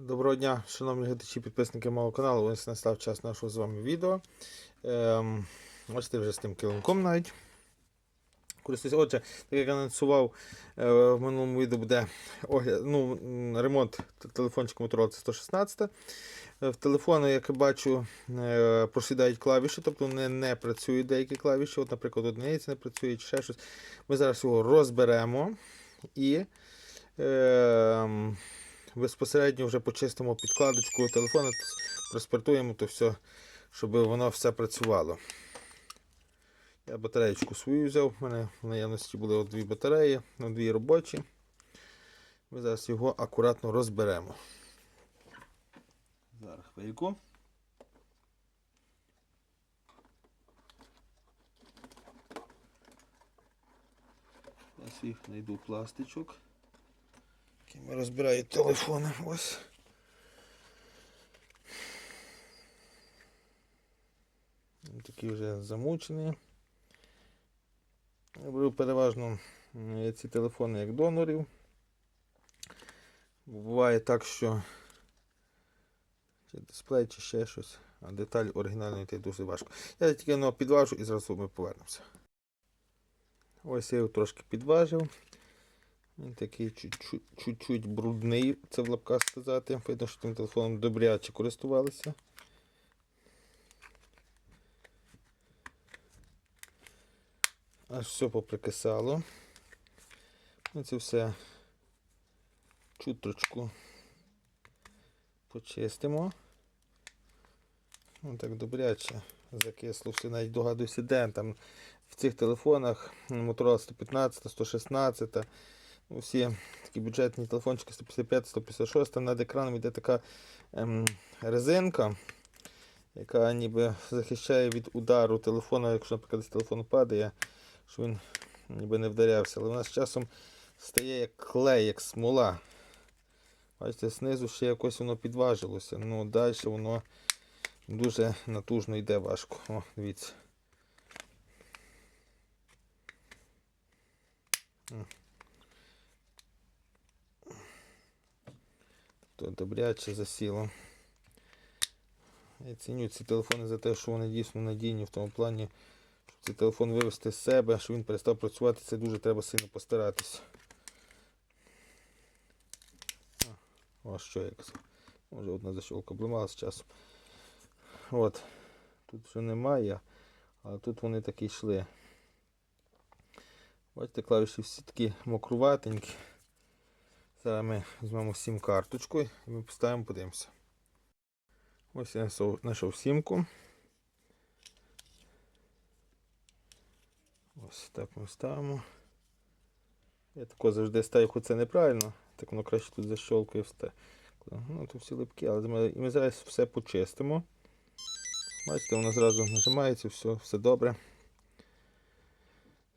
Доброго дня, шановні глядачі, підписники мого каналу. Ось настав час нашого з вами відео. Ем, бачите, вже з тим килимком навіть. Отже, так як я анонсував е, в минулому відео буде огляд, ну, ремонт телефончика Motorola це 116. Е, В телефону, як я бачу, е, просідають клавіші, тобто не, не працюють деякі клавіші. От, наприклад, одиниці не працює, чи ще щось. Ми зараз його розберемо і. Е, безпосередньо вже почистимо підкладочку телефону, проспиртуємо то все, щоб воно все працювало. Я батареєчку свою взяв, у мене в наявності були дві батареї, на дві робочі. Ми зараз його акуратно розберемо. Зараз хвильку. Я свій знайду пластичок. Якими розбирають телефони. Ось. Такий вже замучений. Я беру переважно ці телефони як донорів. Буває так, що чи дисплей, чи ще щось, а деталь оригінальної знайти дуже важко. Я тільки його підважу і зразу ми повернемося. Ось я його трошки підважив. Він такий чуть-чуть- брудний, це в лапках сказати. Видно, що тим телефоном добряче користувалися. Аж все поприкисало. Ми це все чуточку почистимо. Ну так добряче закисло все, навіть догадуюся, де там в цих телефонах Motorola 115, 116. Всі такі бюджетні телефончики 155, 156, над екраном йде така ем, резинка, яка ніби захищає від удару телефона, якщо, наприклад, телефон падає, що він ніби не вдарявся. Але вона з часом стає як клей, як смола. Бачите, знизу ще якось воно підважилося. Ну, далі воно дуже натужно йде важко. О, дивіться. Добряче засіло. Я ціню ці телефони за те, що вони дійсно надійні в тому плані, щоб цей телефон вивести з себе, щоб він перестав працювати, це дуже треба сильно постаратися. Ось що я. Може одна защолка обламала з часом. От. Тут вже немає, але тут вони такі йшли. Бачите, клавіші всі такі мокруватенькі. Зараз ми візьмемо сім карточку і ми поставимо, подивимося. Ось я знайшов сімку. Ось так ми ставимо. Я тако завжди ставлю, хоч це неправильно, так воно краще тут защолкує все. Ну, тут всі липкі, але ми, і ми зараз все почистимо. Бачите, воно зразу нажимається, все, все добре.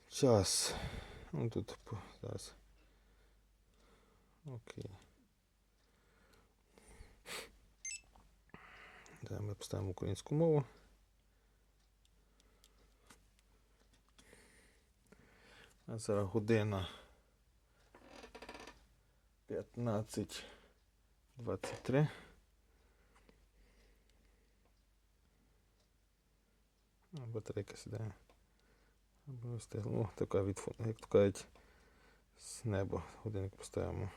Час. Ну тут зараз. Окей. Зараз ми поставимо українську мову. А зараз година 15.23. А, Батарейка сідає. Не встигло. Така від, як то кажуть, з неба годинник поставимо.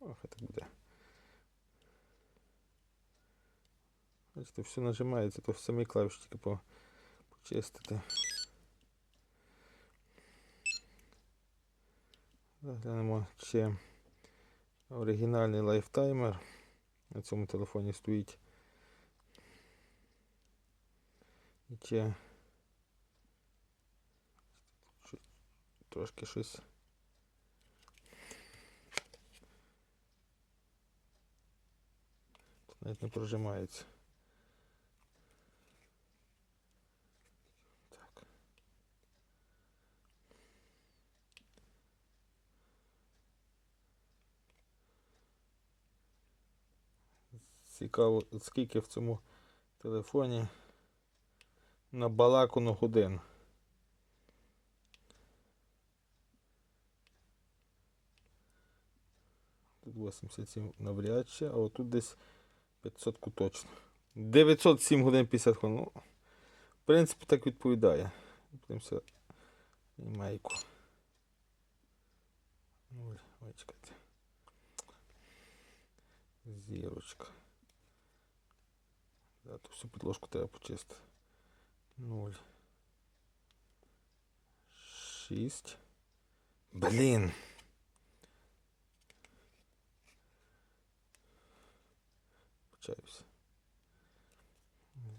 Ох, так буде. Бачите, все нажимається, то в самі клавіші по, почистити. Заглянемо, чи оригінальний лайфтаймер на цьому телефоні стоїть. І чи трошки щось. Навіть не прожимається. Так. Цікаво, скільки в цьому телефоні на балакану годин. Тут 87 навряд чи, а отут десь 500 точно. 907 годин 50 хвилин. Ну, в принципі, так відповідає. Імейку. Нуль, ой, чекайте. Зірочка. Да, ту всю підложку треба почистити. 0. 6. Блін. Почаюся.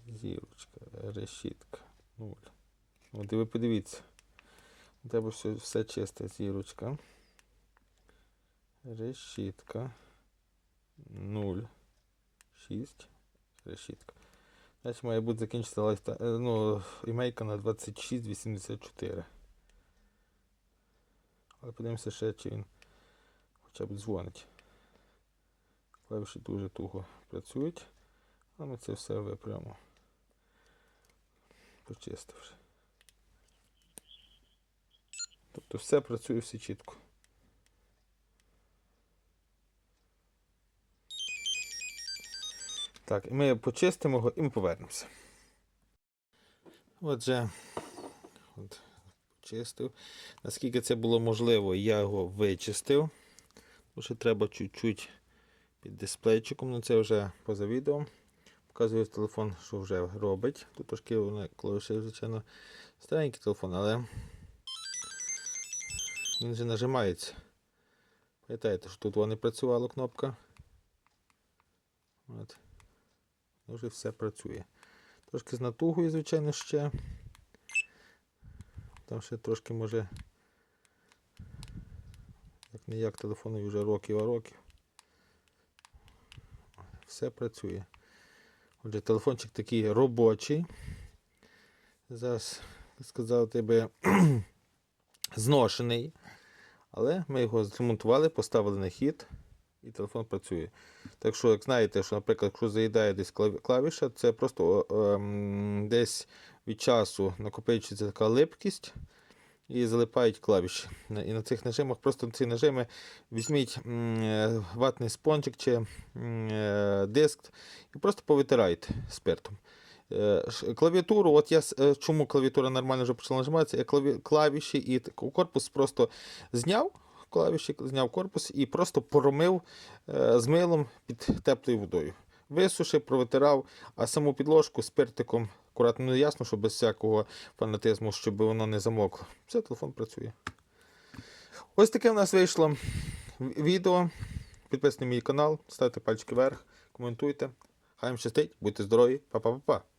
Зірочка, решітка. 0. От і ви подивіться. У тебе все, все чисте. Зірочка. Решітка. 0. 6. Решітка. Значить має бути закінчити лайфта... е, ну, імейка на 2684. Але подивимося ще, чи він хоча б дзвонить. Клавіші дуже туго працюють. А ми це все випрямо. Почистивши. Тобто все працює все чітко. Так, ми почистимо його і ми повернемося. Отже, от, почистив. Наскільки це було можливо, я його вичистив. Лише треба чуть-чуть під дисплейчиком, ну це вже поза відео. Показую телефон, що вже робить. Тут трошки клавіші, звичайно, старенький телефон, але він вже нажимається. Пам'ятаєте, що тут не працювала кнопка. От. Вже все працює. Трошки з натугою, звичайно, ще. Там ще трошки може. Як не як телефону вже років, а років. Все працює. Отже, телефончик такий робочий. Зараз сказав тебе зношений. Але ми його зремонтували, поставили на хід і телефон працює. Так що, як знаєте, що, наприклад, якщо заїдає десь клавіша, це просто о, ем, десь від часу накопичується така липкість і залипають клавіші. І на цих нажимах просто ці нажими візьміть е, ватний спонжик чи е, диск і просто повитирайте спиртом. Е, Клавіатуру, от я чому клавіатура нормально вже почала нажиматися, я клавіші і корпус просто зняв, клавіші зняв корпус і просто поромив е, з милом під теплою водою. Висушив, провитирав, а саму підложку спиртиком акуратно, ну ясно, що без всякого фанатизму, щоб воно не замокло. Все, телефон працює. Ось таке в нас вийшло відео. Підписуйтесь на мій канал, ставте пальчики вверх, коментуйте. Хай вам щастить, будьте здорові, па-па-па-па.